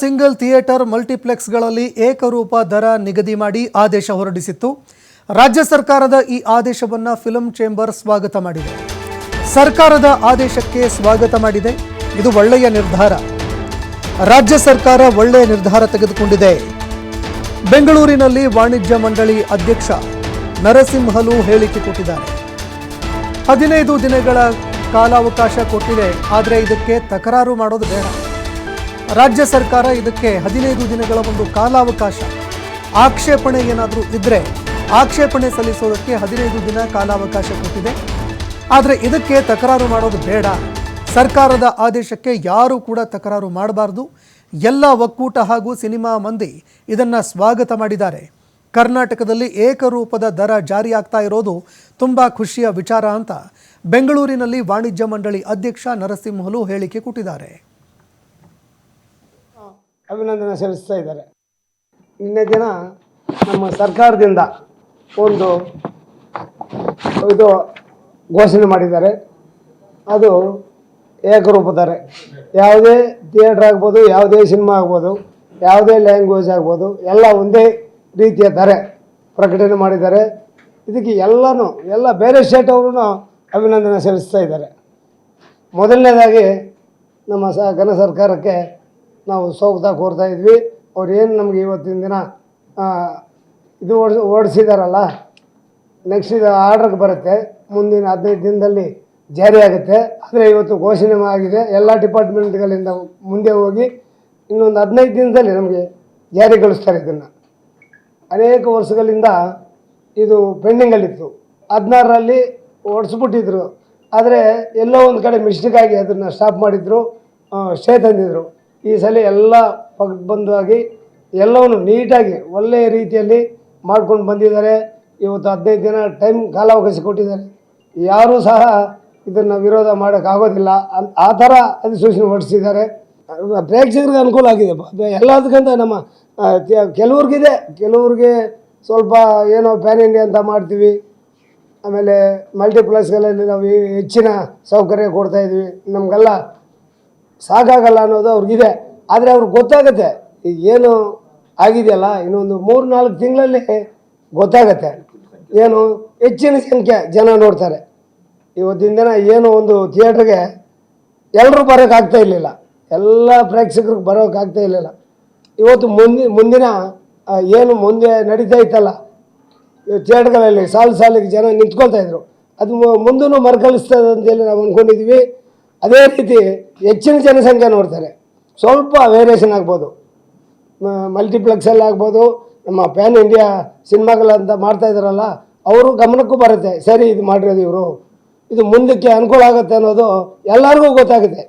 Single theatre ಮಲ್ಟಿಪ್ಲೆಕ್ಸ್ಗಳಲ್ಲಿ ಏಕರೂಪ ದರ ನಿಗದಿ ಮಾಡಿ ಆದೇಶ ಹೊರಡಿಸಿತ್ತು. ರಾಜ್ಯ ಸರ್ಕಾರದ ಈ ಆದೇಶವನ್ನು ಫಿಲಂ ಚೇಂಬರ್ ಸ್ವಾಗತ ಮಾಡಿದೆ. ಸರ್ಕಾರದ ಆದೇಶಕ್ಕೆ ಸ್ವಾಗತ ಮಾಡಿದೆ. ಇದು ಒಳ್ಳೆಯ ನಿರ್ಧಾರ. ರಾಜ್ಯ ಸರ್ಕಾರ ಒಳ್ಳೆಯ ನಿರ್ಧಾರ ತೆಗೆದುಕೊಂಡಿದೆ. ಬೆಂಗಳೂರಿನಲ್ಲಿ ವಾಣಿಜ್ಯ ಮಂಡಳಿ ಅಧ್ಯಕ್ಷ ನರಸಿಂಹಲು ಹೇಳಿಕೆ ಕೊಟ್ಟಿದ್ದಾರೆ. ಹದಿನೈದು ದಿನಗಳ ಕಾಲಾವಕಾಶ ಕೊಟ್ಟಿದೆ. ಆದರೆ ಇದಕ್ಕೆ ತಕರಾರು ಮಾಡೋದು ಬೇಡ. ರಾಜ್ಯ ಸರ್ಕಾರ ಇದಕ್ಕೆ ಹದಿನೈದು ದಿನಗಳ ಒಂದು ಕಾಲಾವಕಾಶ. ಆಕ್ಷೇಪಣೆ ಏನಾದರೂ ಇದ್ದರೆ ಆಕ್ಷೇಪಣೆ ಸಲ್ಲಿಸೋದಕ್ಕೆ ಹದಿನೈದು ದಿನ ಕಾಲಾವಕಾಶ ಕೊಟ್ಟಿದೆ. ಆದರೆ ಇದಕ್ಕೆ ತಕರಾರು ಮಾಡೋದು ಬೇಡ. ಸರ್ಕಾರದ ಆದೇಶಕ್ಕೆ ಯಾರೂ ಕೂಡ ತಕರಾರು ಮಾಡಬಾರ್ದು. ಎಲ್ಲ ಒಕ್ಕೂಟ ಹಾಗೂ ಸಿನಿಮಾ ಮಂದಿ ಇದನ್ನು ಸ್ವಾಗತ ಮಾಡಿದ್ದಾರೆ. ಕರ್ನಾಟಕದಲ್ಲಿ ಏಕರೂಪದ ದರ ಜಾರಿಯಾಗ್ತಾ ಇರೋದು ತುಂಬ ಖುಷಿಯ ವಿಚಾರ ಅಂತ ಬೆಂಗಳೂರಿನಲ್ಲಿ ವಾಣಿಜ್ಯ ಮಂಡಳಿ ಅಧ್ಯಕ್ಷ ನರಸಿಂಹಲು ಹೇಳಿಕೆ ಕೊಟ್ಟಿದ್ದಾರೆ. ಅಭಿನಂದನೆ ಸಲ್ಲಿಸ್ತಾ ಇದ್ದಾರೆ. ಇನ್ನೇ ದಿನ ನಮ್ಮ ಸರ್ಕಾರದಿಂದ ಒಂದು ಇದು ಘೋಷಣೆ ಮಾಡಿದ್ದಾರೆ. ಅದು ಏಕರೂಪದರೆ. ಯಾವುದೇ ಥಿಯೇಟ್ರ್ ಆಗ್ಬೋದು, ಯಾವುದೇ ಸಿನಿಮಾ ಆಗ್ಬೋದು, ಯಾವುದೇ ಲ್ಯಾಂಗ್ವೇಜ್ ಆಗ್ಬೋದು, ಎಲ್ಲ ಒಂದೇ ರೀತಿಯ ದರೆ ಪ್ರಕಟಣೆ ಮಾಡಿದ್ದಾರೆ. ಇದಕ್ಕೆ ಎಲ್ಲನೂ, ಎಲ್ಲ ಬೇರೆ ಸ್ಟೇಟ್ ಅವರು ಅಭಿನಂದನೆ ಸಲ್ಲಿಸ್ತಾ ಇದ್ದಾರೆ. ಮೊದಲನೇದಾಗಿ ನಮ್ಮ ಸ ಘನ ಸರ್ಕಾರಕ್ಕೆ ನಾವು ಸ್ವಾಗತ ಕೋರ್ತಾ ಇದ್ವಿ. ಏನು ನಮಗೆ ಇವತ್ತಿನ ದಿನ ಇದು ಓಡಿಸ್, ಓಡಿಸಿದಾರಲ್ಲ ನೆಕ್ಸ್ಟ್ ಇದು ಆರ್ಡ್ರಿಗೆ ಬರುತ್ತೆ. ಮುಂದಿನ ಹದಿನೈದು ದಿನದಲ್ಲಿ ಜಾರಿ ಆಗುತ್ತೆ. ಆದರೆ ಇವತ್ತು ಘೋಷಣೆ ಆಗಿದೆ. ಎಲ್ಲ ಡಿಪಾರ್ಟ್ಮೆಂಟ್ಗಳಿಂದ ಮುಂದೆ ಹೋಗಿ ಇನ್ನೊಂದು ಹದಿನೈದು ದಿನದಲ್ಲಿ ನಮಗೆ ಜಾರಿಗೊಳಿಸ್ತಾರೆ ಇದನ್ನು. ಅನೇಕ ವರ್ಷಗಳಿಂದ ಇದು ಪೆಂಡಿಂಗಲ್ಲಿತ್ತು ಹದಿನಾರರಲ್ಲಿ ಓಡಿಸ್ಬಿಟ್ಟಿದ್ರು. ಆದರೆ ಎಲ್ಲೋ ಒಂದು ಕಡೆ ಮಿಸ್ಟೇಕ್ ಆಗಿ ಅದನ್ನು ಸ್ಟಾಪ್ ಮಾಡಿದ್ರು. ಸ್ಟೇ ತಂದಿದ್ರು. ಈ ಸಲ ಎಲ್ಲ ಪಕ್ಕಬಂದಾಗಿ ಎಲ್ಲವನ್ನು ನೀಟಾಗಿ ಒಳ್ಳೆಯ ರೀತಿಯಲ್ಲಿ ಮಾಡ್ಕೊಂಡು ಬಂದಿದ್ದಾರೆ. ಇವತ್ತು ಹದಿನೈದು ದಿನ ಟೈಮ್ ಕಾಲಾವಕಾಶ ಕೊಟ್ಟಿದ್ದಾರೆ. ಯಾರೂ ಸಹ ಇದನ್ನು ವಿರೋಧ ಮಾಡೋಕ್ಕಾಗೋದಿಲ್ಲ ಅನ್ ಆ ಥರ ಅಧಿಸೂಚನೆ ಹೊರಡಿಸಿದ್ದಾರೆ. ಪ್ರೇಕ್ಷಕರಿಗೆ ಅನುಕೂಲ ಆಗಿದೆ. ಎಲ್ಲದಕ್ಕಿಂತ ನಮ್ಮ ಕೆಲವ್ರಿಗಿದೆ. ಕೆಲವ್ರಿಗೆ ಸ್ವಲ್ಪ ಏನೋ ಪ್ಯಾನ್ ಇಂಡಿಯಾ ಅಂತ ಮಾಡ್ತೀವಿ. ಆಮೇಲೆ ಮಲ್ಟಿಪ್ಲೆಕ್ಸ್ಗಳಲ್ಲಿ ನಾವು ಹೆಚ್ಚಿನ ಸೌಕರ್ಯ ಕೊಡ್ತಾಯಿದ್ವಿ ನಮಗೆಲ್ಲ ಸಾಕಾಗಲ್ಲ ಅನ್ನೋದು ಅವ್ರಿಗಿದೆ. ಆದರೆ ಅವ್ರಿಗೆ ಗೊತ್ತಾಗುತ್ತೆ. ಏನು ಆಗಿದೆಯಲ್ಲ ಇನ್ನೊಂದು ಮೂರು ನಾಲ್ಕು ತಿಂಗಳಲ್ಲಿ ಗೊತ್ತಾಗತ್ತೆ. ಏನು ಹೆಚ್ಚಿನ ಸಂಖ್ಯೆ ಜನ ನೋಡ್ತಾರೆ. ಇವತ್ತಿನ ದಿನ ಏನು ಒಂದು ಥಿಯೇಟ್ರಿಗೆ ಎಲ್ಲರೂ ಬರೋಕ್ಕಾಗ್ತಾ ಇರಲಿಲ್ಲ. ಎಲ್ಲ ಪ್ರೇಕ್ಷಕರಿಗೆ ಬರೋಕ್ಕಾಗ್ತಾ ಇರಲಿಲ್ಲ. ಇವತ್ತು ಮುಂದಿನ ಮುಂದಿನ ಏನು ಮುಂದೆ ನಡೀತಾ ಇತ್ತಲ್ಲ, ಥಿಯೇಟ್ರ್ಗಳಲ್ಲಿ ಸಾಲು ಸಾಲಿಗೆ ಜನ ನಿಂತ್ಕೊಳ್ತಾ ಇದ್ರು. ಅದು ಮುಂದೂ ಮರುಕಳಿಸ್ತದೆ ಅಂತೇಳಿ ನಾವು ಅಂದ್ಕೊಂಡಿದ್ವಿ ಅದೇ ರೀತಿ ಹೆಚ್ಚಿನ ಜನಸಂಖ್ಯೆ ನೋಡ್ತಾರೆ. ಸ್ವಲ್ಪ ವೇರಿಯೇಷನ್ ಆಗ್ಬೋದು. ಮಲ್ಟಿಪ್ಲೆಕ್ಸಲ್ಲಿ ಆಗ್ಬೋದು. ನಮ್ಮ ಪ್ಯಾನ್ ಇಂಡಿಯಾ ಸಿನಿಮಾಗಳಂತ ಮಾಡ್ತಾ ಇದ್ದಾರಲ್ಲ, ಅವರು ಗಮನಕ್ಕೂ ಬರುತ್ತೆ. ಸರಿ, ಇದು ಮಾಡಿರೋದು ಇವರು. ಇದು ಮುಂದಕ್ಕೆ ಅನುಕೂಲ ಆಗುತ್ತೆ ಅನ್ನೋದು ಎಲ್ಲರಿಗೂ ಗೊತ್ತಾಗುತ್ತೆ.